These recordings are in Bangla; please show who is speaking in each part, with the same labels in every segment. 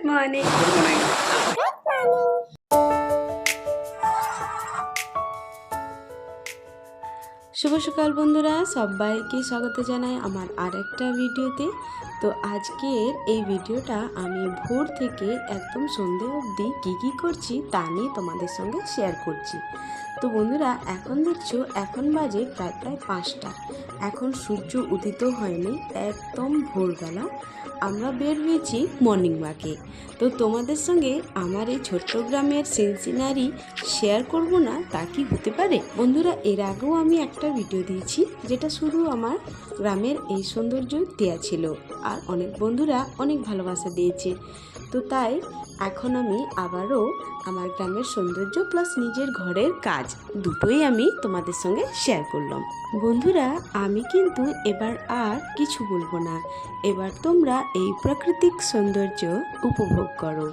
Speaker 1: গুড মর্নিং
Speaker 2: গুড মর্নিং
Speaker 1: শুভ সকাল বন্ধুরা সবাইকে স্বাগত জানাই আমার আরেকটা ভিডিওতে। তো আজকের এই ভিডিওটা আমি ভোর থেকে একদম সন্ধে অবধি কী কী করছি তা নিয়ে তোমাদের সঙ্গে শেয়ার করছি। তো বন্ধুরা, এখন দেখছ, এখন বাজে প্রায় প্রায় পাঁচটা। এখন সূর্য উদিত হয়নি, একদম ভোরবেলা। আমরা বের হয়েছি মর্নিং ওয়াকে তো তোমাদের সঙ্গে আমার এই ছোট্ট গ্রামের সিনসিনারি শেয়ার করব না, তা কি হতে পারে? বন্ধুরা, এর আগেও আমি একটা ভিডিও দিয়েছি, যেটা শুধু আমার গ্রামের এই সৌন্দর্য দেওয়া ছিল। আর অনেক বন্ধুরা অনেক ভালোবাসা দিয়েছে। তো তাই এখন আমি আবারও আমার গ্রামের সৌন্দর্য প্লাস নিজের ঘরের কাজ দুটোই আমি তোমাদের সঙ্গে শেয়ার করলাম। বন্ধুরা, আমি কিন্তু এবার আর কিছু বলব না। এবার তোমরা এই প্রাকৃতিক সৌন্দর্য উপভোগ করো।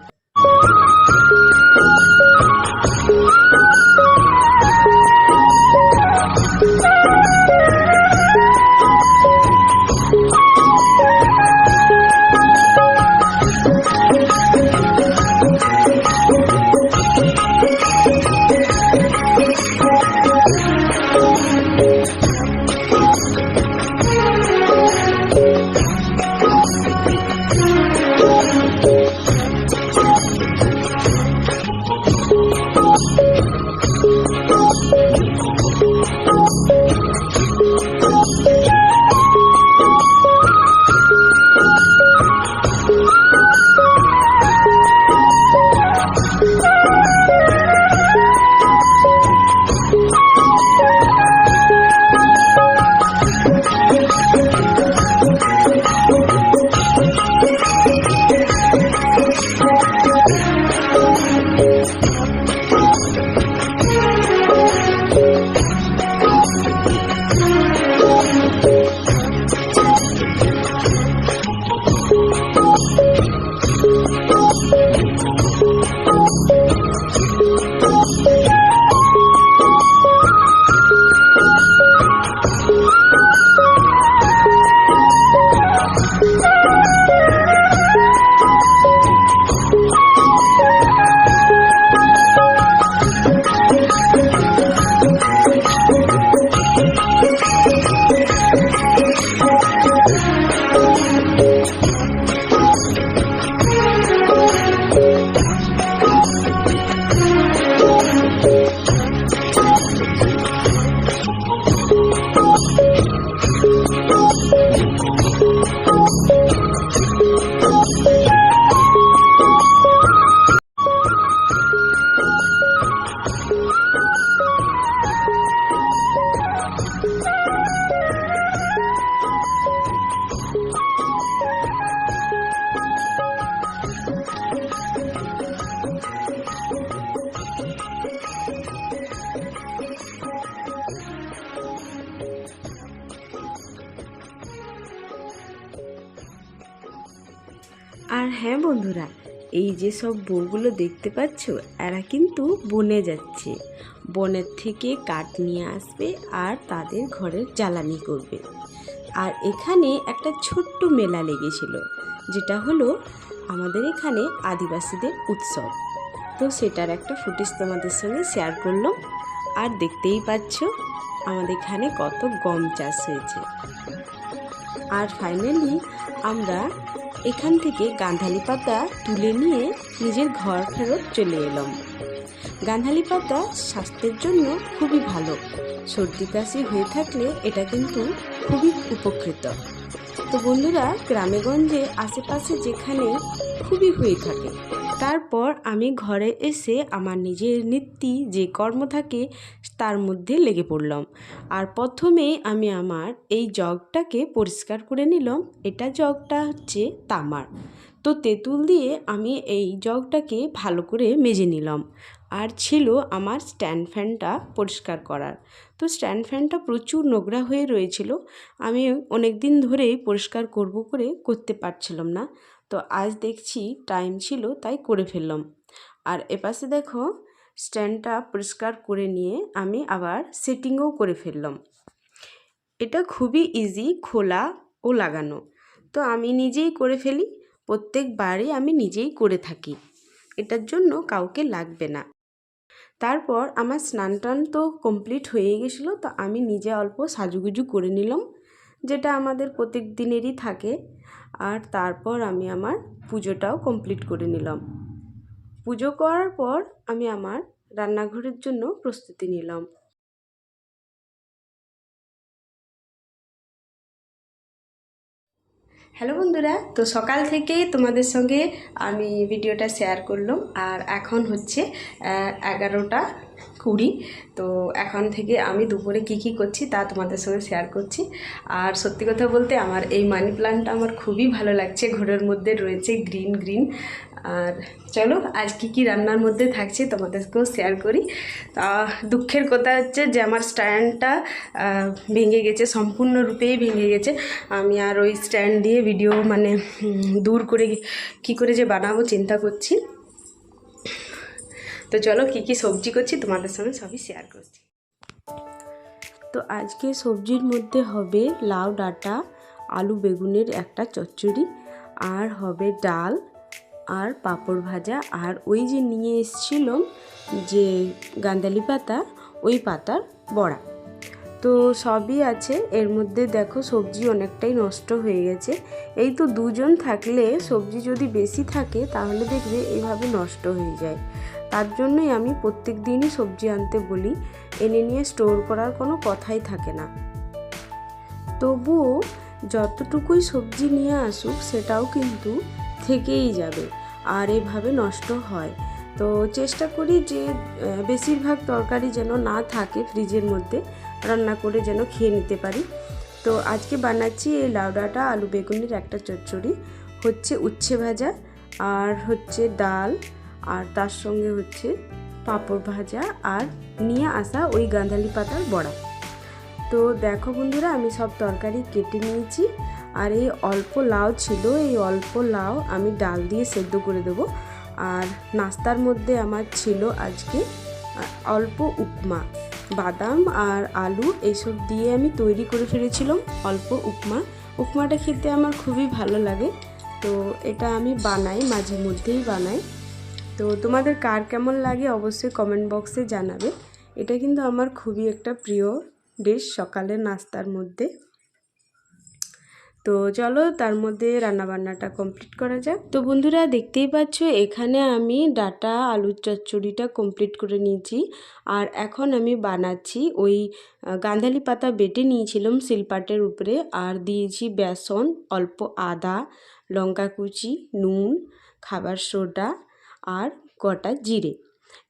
Speaker 1: আর হ্যাঁ বন্ধুরা, এই যে সব বউগুলো দেখতে পাচ্ছ, এরা কিন্তু বনে যাচ্ছে। বনের থেকে কাঠ নিয়ে আসবে আর তাদের ঘরের জ্বালানি করবে। আর এখানে একটা ছোট্ট মেলা লেগেছিল, যেটা হলো আমাদের এখানে আদিবাসীদের উৎসব। তো সেটার একটা ফুটেজ তোমাদের সঙ্গে শেয়ার করলাম। আর দেখতেই পাচ্ছ, আমাদের এখানে কত গম চাষ হয়েছে। আর ফাইনালি আমরা এখান থেকে গান্ধালি পাতা তুলে নিয়ে নিজের ঘর ফেরত চলে এলাম। গান্ধালি পাতা স্বাস্থ্যের জন্য খুবই ভালো। সর্দি কাশি হয়ে থাকলে এটা কিন্তু খুবই উপকৃত। তো বন্ধুরা গ্রামেগঞ্জে আশেপাশে যেখানে খুবই হয়ে থাকে তারপর আমি ঘরে এসে আমার নিজের নিত্যি যে কর্ম থাকে, তার মধ্যে লেগে পড়লাম। আর প্রথমে আমি আমার এই জগটাকে পরিষ্কার করে নিলাম। এটা জগটা হচ্ছে তামার। তো তেঁতুল দিয়ে আমি এই জগটাকে ভালো করে মেজে নিলাম। আর ছিল আমার স্ট্যান্ড ফ্যানটা পরিষ্কার করার। তো স্ট্যান্ড ফ্যানটা প্রচুর নোংরা হয়ে রয়েছিল। আমি অনেক দিন ধরেই পরিষ্কার করব করে করতে পারছিলাম না। তো আজ দেখছি টাইম ছিল তাই করে ফেললাম। আর এপাশে দেখো স্ট্যান্ডটা পরিষ্কার করে নিয়ে আমি আবার সেটিংও করে ফেললাম। এটা খুবই ইজি খোলা ও লাগানো। তো আমি নিজেই করে ফেলি। প্রত্যেকবারই আমি নিজেই করে থাকি। এটার জন্য কাউকে লাগবে না। তারপর আমার স্নান টান তো কমপ্লিট হয়ে গেছিল, তো আমি নিজে অল্প সাজুগুজু করে নিলাম, যেটা আমাদের প্রত্যেক দিনেরই থাকে। আর তারপর আমি আমার পুজোটাও কমপ্লিট করে নিলাম। পুজো করার পর আমি আমার রান্নাঘরের জন্য প্রস্তুতি নিলাম। হ্যালো বন্ধুরা, তো সকাল থেকেই তোমাদের সঙ্গে আমি ভিডিওটা শেয়ার করলাম, আর এখন হচ্ছে এগারোটা কুড়ি। তো এখন থেকে আমি দুপুরে কি কি করছি তা তোমাদের সঙ্গে শেয়ার করছি। আর সত্যি কথা বলতে আমার এই মানি প্ল্যান্টটা আমার খুবই ভালো লাগছে, ঘোরের মধ্যে রয়েছে গ্রিন গ্রিন আর চলো, আজ কি কি রান্নার মধ্যে থাকছে তোমাদেরকেও শেয়ার করি। তা, দুঃখের কথা হচ্ছে যে আমার স্ট্যান্ডটা ভেঙে গেছে, সম্পূর্ণরূপেই ভেঙে গেছে। আমি আর ওই স্ট্যান্ড দিয়ে ভিডিও মানে দূর করে কি করে যে বানাবো চিন্তা করছি। তো চলো, কি কি সবজি করছি তোমাদের সঙ্গে সবই শেয়ার করছি। তো আজকে সবজির মধ্যে হবে লাউ ডাঁটা, আলু বেগুনের একটা চচ্চড়ি, আর হবে ডাল আর পাঁপড় ভাজা আর ওই যে নিয়ে এসছিলাম যে গান্দালি পাতা, ওই পাতার বড়া। তো সবই আছে, এর মধ্যে দেখো সবজি অনেকটাই নষ্ট হয়ে গেছে। এই তো দুজন থাকলে সবজি যদি বেশি থাকে তাহলে দেখবে এইভাবে নষ্ট হয়ে যায়। তার জন্যই আমি প্রত্যেক দিনই সবজি আনতে বলি, এনে নিয়ে স্টোর করার কোনো কথাই থাকে না। তবুও যতটুকুই সবজি নিয়ে আসুক সেটাও কিন্তু থেকেই যাবে, আর এভাবে নষ্ট হয়। তো চেষ্টা করি যে বেশিরভাগ তরকারি যেন না থাকে ফ্রিজের মধ্যে, রান্না করে যেন খেয়ে নিতে পারি। তো আজকে বানাচ্ছি এই লাউডাটা আলু বেগুনের একটা চচ্চড়ি, হচ্ছে উচ্ছে ভাজা, আর হচ্ছে ডাল, আর তার সঙ্গে হচ্ছে পাঁপড় ভাজা, আর নিয়ে আসা ওই গাঁধালি পাতার বড়া। তো দেখো বন্ধুরা, আমি সব তরকারি কেটে নিয়েছি আর এই অল্প লাউ ছিল, এই অল্প লাউ আমি ডাল দিয়ে সেদ্ধ করে দেবো। আর নাস্তার মধ্যে আমার ছিল আজকে অল্প উপমা, বাদাম আর আলু এইসব দিয়ে আমি তৈরি করে ফেলেছিলাম অল্প উপমা। উপমাটা খেতে আমার খুবই ভালো লাগে, তো এটা আমি বানাই, মাঝে মধ্যেই বানাই। তো তোমাদের কার কেমন লাগে অবশ্যই কমেন্ট বক্সে জানাবে। এটা কিন্তু আমার খুবই একটা প্রিয় ডিশ সকালের নাস্তার মধ্যে। তো চলো তার মধ্যে রান্নাবান্নাটা কমপ্লিট করা যাক। তো বন্ধুরা দেখতেই পাচ্ছ, এখানে আমি ডাটা আলুর চচ্চড়িটা কমপ্লিট করে নিয়েছি। আর এখন আমি বানাচ্ছি ওই গাঁধালি পাতা বেটে নিয়েছিলাম শিলপাটের উপরে। আর দিয়েছি বেসন, অল্প আদা, লঙ্কা কুচি, নুন, খাবার সোডা আর কটা জিরে।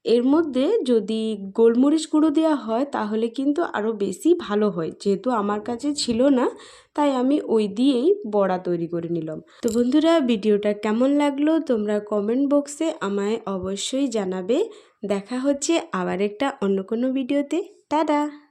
Speaker 1: এর মধ্যে যদি গোলমরিচ গুঁড়ো দেওয়া হয়, তাহলে কিন্তু আরও বেশি ভালো হয়। যেহেতু আমার কাছে ছিল না, তাই আমি ওই দিয়েই বড়া তৈরি করে নিলাম। তো বন্ধুরা, ভিডিওটা কেমন লাগল তোমরা কমেন্ট বক্সে আমায় অবশ্যই জানাবে। দেখা হচ্ছে আবার একটা অন্য কোনো ভিডিওতে। টাটা!